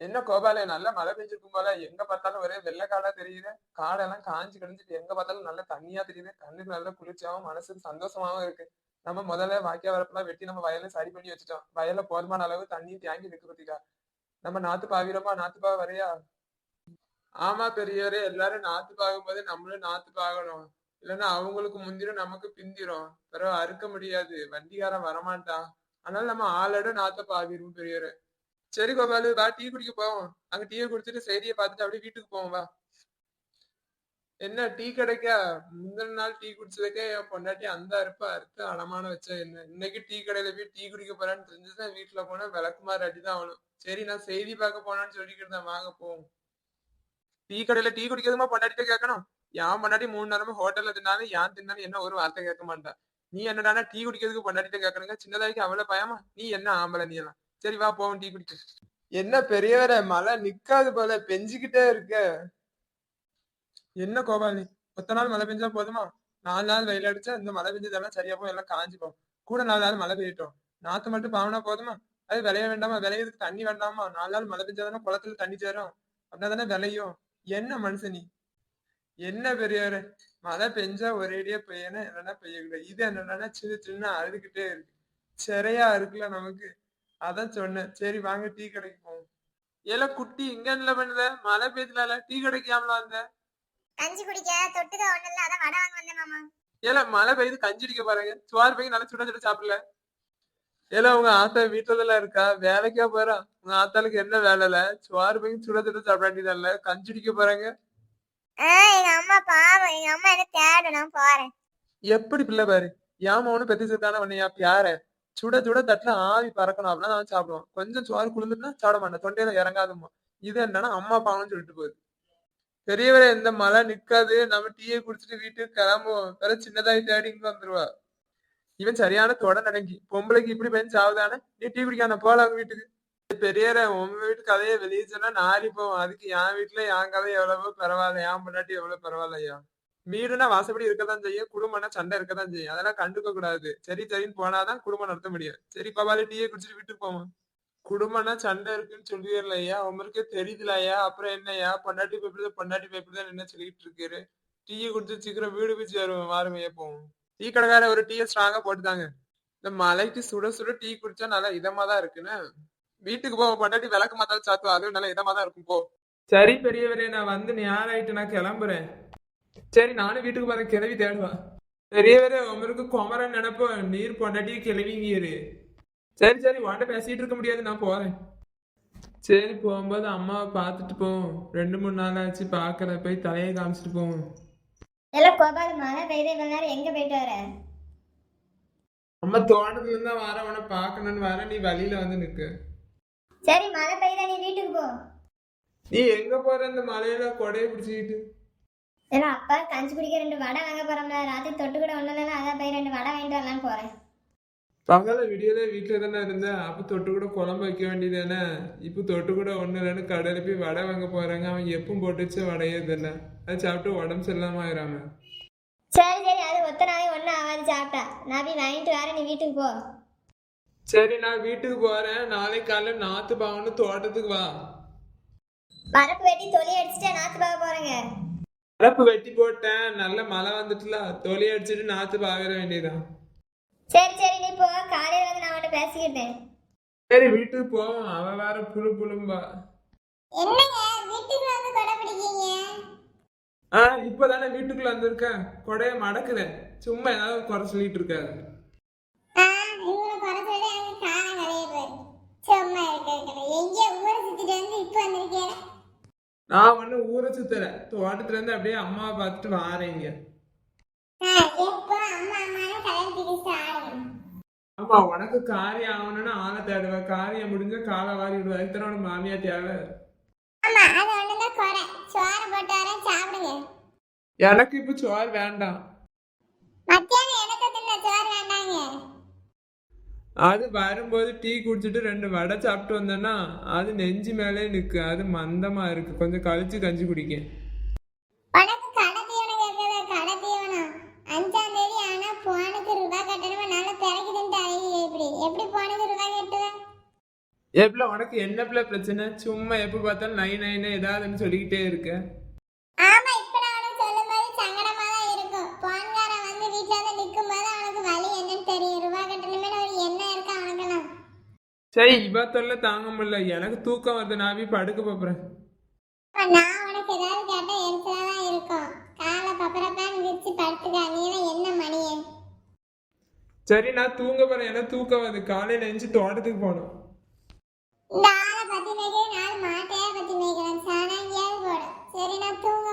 என்ன கோபாலே நல்லா மழை பெஞ்சிருக்கும் போல. எங்க பார்த்தாலும் ஒரே வெள்ளை காடா தெரியுது. காடெல்லாம் காஞ்சி கிடைஞ்சிட்டு எங்க பார்த்தாலும் நல்லா தண்ணியா தெரியுது. கண்ணுக்கு நல்லா குளிர்ச்சியாவும் மனசுக்கு சந்தோஷமாவும் இருக்கு. நம்ம முதல்ல வாக்கிய வரப்பெல்லாம் வெட்டி நம்ம வயலை சரி பண்ணி வச்சுட்டோம். வயல்ல போதுமான அளவு தண்ணி தேங்கி நிற்கு பத்திக்கா நம்ம நாத்து பாவிரமா? நாத்து பாவ வரையா? ஆமா பெரியவரே எல்லாரும் நாத்து பாகும்போது நம்மளும் நாத்து பாகணும். இல்லைன்னா அவங்களுக்கு முந்திரும் நமக்கு பிந்திரும். பிறகு அறுக்க முடியாது. வண்டிக்காரன் வரமாட்டான். அதனால நம்ம ஆளோட நாத்த பாவிரும் பெரியவரே சரி கோபாலு வா டீ குடிக்க போவோம். அங்க டீயை குடிச்சிட்டு செய்தியை பார்த்துட்டு அப்படியே வீட்டுக்கு போவோம் வா. என்ன டீ கிடைக்கா? முந்தின நாள் டீ குடிச்சதுக்கே என் பொண்டாட்டி அந்த அறுப்பா அறுத்து அடமான வச்ச என்ன? இன்னைக்கு டீ கடையில போய் டீ குடிக்க போறான்னு தெரிஞ்சுதான் வீட்டுல போனா விளக்குமாறு அடிதான் ஆகணும். சரி நான் செய்தி பார்க்க போனான்னு சொல்லிக்கிட்டு தான் வாங்க போவோம். டீ கடையில டீ குடிக்கிறதுமா பொண்டாட்டிட்ட கேட்கணும்? யான் பொண்டாட்டி மூணு நேரமும் ஹோட்டல்ல தின்னாலும் யான் தின்னாலும் என்ன ஒரு வார்த்தை கேட்க மாட்டா. நீ என்னடானா டீ குடிக்கிறதுக்கு பொண்டாட்டிட்ட கேட்கணுங்க? சின்னதாய்க்கு அவ்வளவு பயமா? நீ என்ன ஆம்பளை நீ எல்லாம்? சரி வா போவோம் டீ குடிச்சு. என்ன பெரியவர மழை நிக்காது போல பெஞ்சுக்கிட்டே இருக்க. என்ன கோபாலி ஒத்த நாள் மழை பெஞ்சா போதுமா? நாலு நாள் வெயில் அடிச்சா இந்த மழை பெஞ்சதெல்லாம் சரியா போய் எல்லாம் காஞ்சிப்போம். கூட நாலு நாள் மழை பெய்யட்டும். நாத்து மட்டும் பாவனா போதுமா? அது விளைய வேண்டாமா? விளையறதுக்கு தண்ணி வேண்டாமா? நாலு நாள் மழை பெஞ்சாதானே குளத்துல தண்ணி சேரும். அப்படின்னா தானே விளையும். என்ன மனுஷனி என்ன பெரியவரே? மழை பெஞ்சா ஒரேடியா பெய்யணும் இல்லைன்னா பெய்யக்கூடாது. இது என்னன்னா சின்ன சின்ன அழுதுகிட்டே இருக்கு. சிறையா இருக்குல்ல நமக்கு. அதான் சொன்னேன். சரி வாங்க டீ கடைக்கு போவோம். ஏல குட்டி இங்க என்ன பண்ணுத? மழை பெய்யல டீ கடைக்காமல அந்த கஞ்சி குடிக்க தொட்டுக்க ஒண்ணு இல்ல. அதான் வடை வாங்க வந்தேன் மாமா. ஏல மழை பெய்யுது கஞ்சி அடிக்க பாருங்க சோறு பையன் நல்லா சுட சுட சாப்பிடல. ஏல உங்க ஆத்தா வீட்டுல இருக்கா? வேலைக்கா போறா? உங்க ஆத்தாளுக்கு என்ன வேலைல? சோறு பையன் சுட சுட சாப்பிட வேண்டியதல்ல கஞ்சி அடிக்க போறாங்க. எங்க அம்மா பாவம். எங்க அம்மா என்ன நான் போறேன் எப்படி பிள்ளை பாரு? ஏன் ஒண்ணு பெத்தி சேர்த்தான உன்னையா? பியார சுட சுட தட்டுல ஆவி பறக்கணும். அப்படின்னா நான் சாப்பிடுவோம். கொஞ்சம் சோறு குளிர்ந்துட்டுனா சாப்பிட மாட்டேன் தொண்டையில இறங்காதுமா இது என்னன்னா அம்மா பாவம்னு சொல்லிட்டு போகுது. பெரியவரை இந்த மழை நிக்காது. நம்ம டீயை குடிச்சிட்டு வீட்டுக்கு கிளம்புவோம். வேற சின்னதாய் தேடி இங்க வந்துருவா. இவன் சரியான தொட நடங்கி பொம்பளைக்கு இப்படி பையன் சாவுதானே? நீ டீ குடிக்கான போல அவங்க வீட்டுக்கு. பெரியவரே உங்க வீட்டு கதையை வெளியே சொன்னா நாரி போவோம். அதுக்கு என் வீட்டுல என் கதை எவ்வளவோ பரவாயில்ல. என் பொண்டாட்டி எவ்வளவு பரவாயில்லையா? வீடுனா வாசப்படி இருக்கதான் செய்யும் குடும்பம்னா சண்டை இருக்கதான் செய்யும். அதெல்லாம் கண்டுக்க கூடாது. சரி சரின்னு போனாதான் குடும்பம் நடத்த முடியும். சரி பவாலி டீயை குடிச்சிட்டு வீட்டுக்கு போவோம் குடும்பம்னா சண்டை இருக்குன்னு சொல்லிடலையா உங்களுக்கே தெரியுதுலையா அப்புறம் என்னய்யா பொண்டாட்டி பேப்பர் பொண்டாட்டி பேப்பர் தான் என்ன சொல்லிட்டு இருக்காரு. டீயை குடிச்சு சீக்கிரம் வீடு போய் சேருவோம் வாருமையே போவோம். டீ கடைக்கார ஒரு டீயை ஸ்ட்ராங்கா போட்டுதாங்க. இந்த மலைக்கு சுட சுட டீ குடிச்சா நல்லா இதமா தான் இருக்குன்னு. வீட்டுக்கு போவோம் பொண்டாட்டி விளக்கு மாத்தாலும் சாத்துவோம் அதுவும் நல்லா இதமா தான் இருக்கும் போ. சரி பெரியவரே நான் வந்து நேரம் ஆயிட்டு நான் கிளம்புறேன். சரி நானும் வீட்டுக்கு போறேன். கிளவி தேடுவா. பெரியவரே உங்களுக்கு குமரன் நினைப்போ நீர் பொண்டாட்டியை கிளவிங்கிரு சரி சரி உன்கிட்ட பேசிட்டு இருக்க முடியாது நான் போறேன். சரி போகும்போது அம்மாவை பார்த்துட்டு போவோம் ரெண்டு மூணு நாள் ஆச்சு பார்க்கல போய் தலையை காமிச்சிட்டு போவோம் எல்லாம் கோபால் மழை பெய்யுது இவ்வளவு நேரம் எங்க போயிட்டு வர? அம்மா தோட்டத்துல இருந்தா வர உன பார்க்கணும்னு வர நீ வழியில வந்து நிக்கு. சரி மழை பெய்யுதா நீ வீட்டுக்கு போ. நீ எங்க போற இந்த மலையில கொடையை பிடிச்சிக்கிட்டு? ஏன்னா அப்பா கஞ்சி குடிக்க ரெண்டு வடை வாங்க போறோம்ல ராத்திரி தொட்டு கூட ஒண்ணு இல்லைன்னா அதான் போய் ரெண்டு வடை வாங்கிட்டு வரலான்னு போறேன். பகல விடியல வீட்டுல தானே இருந்தேன். அப்ப தொட்டு கூட குழம்பு வைக்க வேண்டியதானே? இப்போ தொட்டு கூட ஒண்ணு இல்லைன்னு கடையில போய் வடை வாங்க போறாங்க. அவன் எப்பவும் போட்டு வச்ச வடையே தெரியல அது சாப்பிட்டு உடம்பு சரியில்லாம ஆயிராம சரி சரி. அது ஒத்த நாளே ஒன்றும் ஆகாது சாப்பிட்டா. நான் போய் வாங்கிட்டு வரேன். நீ வீட்டுக்கு போ. சரி நான் வீட்டுக்கு போறேன். நாளைக்கு காலையில நாத்து பாவன்னு தோட்டத்துக்கு வா. பரப்பு வெட்டி தொலி அடிச்சுட்டு நாத்து பார்க்க போறேங்க. பரப்பு வெட்டி போட்டேன். நல்ல மழை வந்துட்டுல. தொலி அடிச்சிட்டு நாத்து பாவிர வேண்டியதான் சரி சரி நீ போ. காலையில வந்து நான் அவன்கிட்ட பேசிக்கிட்டேன். சரி வீட்டுக்கு போவோம் அவ வேற புழு புழும்பா. என்னங்க? வீட்டுக்கு வந்து கொடை பிடிக்கீங்க ஆ இப்பதானே வீட்டுக்குள்ள வந்திருக்கேன். கொடைய மடக்குல சும்மா ஏதாவது குறை சொல்லிட்டு இருக்காரு இவங்களை குறை சொல்லி எனக்கு காலம் கலையிடுறது சும்மா இருக்கிறது எங்கேயோ ஊரை சுத்திட்டு வந்து இப்போ வந்திருக்கேன் நான் ஒண்ணு ஊரை சுத்துறேன். தோட்டத்துல இருந்து அப்படியே அம்மாவை பார்த்துட்டு வாரேங்க அம்மா ஆமா உனக்கு காரியம் ஆகணும்னு ஆளை தேடுவ காரியம் முடிஞ்ச காலை வாரி விடுவ உனக்கு மாமியா தேவை? எனக்கு இப்ப சோறு வேண்டாம் மத்தியானம் எனக்கு தின்ன சோறு வேண்டாங்க அது வரும்போது டீ குடிச்சிட்டு ரெண்டு வடை சாப்பிட்டு வந்தேன்னா அது நெஞ்சு மேலே நிக்கு. அது மந்தமா இருக்கு. கொஞ்சம் கழிச்சு கஞ்சி குடிக்க எப்பல உனக்கு என்ன பிள்ளை பிரச்சனை? சும்மா எப்ப பார்த்தாலும் நை நைன்னு ஏதாவதுன்னு சொல்லிக்கிட்டே இருக்க ஆமா இப்ப நான் உனக்கு சொல்லும்போது சங்கடமா தான் இருக்கும் போன்காரன் வந்து வீட்ல வந்து நிக்கும் போது அவனுக்கு வலி என்னன்னு தெரியும் ரூபா கட்டணுமே ஒரு எண்ணம் இருக்கா அவனுக்குலாம் சரி இவ தொல்லை தாங்க முடியல. எனக்கு தூக்கம் வருது. நான் போய் படுக்க போறேன். நான் உனக்கு ஏதாவது கேட்டா எரிச்சலா தான் இருக்கும். காலை பப்பரப்பான்னு விரிச்சு படுத்துக்க. நீலாம் என்ன மணியே? சரி நான் தூங்க போறேன். எனக்கு தூக்கம் வருது. காலையில எழுந்து தோட்டத்துக்கு போகணும். இந்த ஆளை பத்தி மேய்க்கிறேன் நாலு மாட்டையா பத்தி மேய்க்கிறேன் சாணங்கியாவது போடும் சரி நான் தூங்க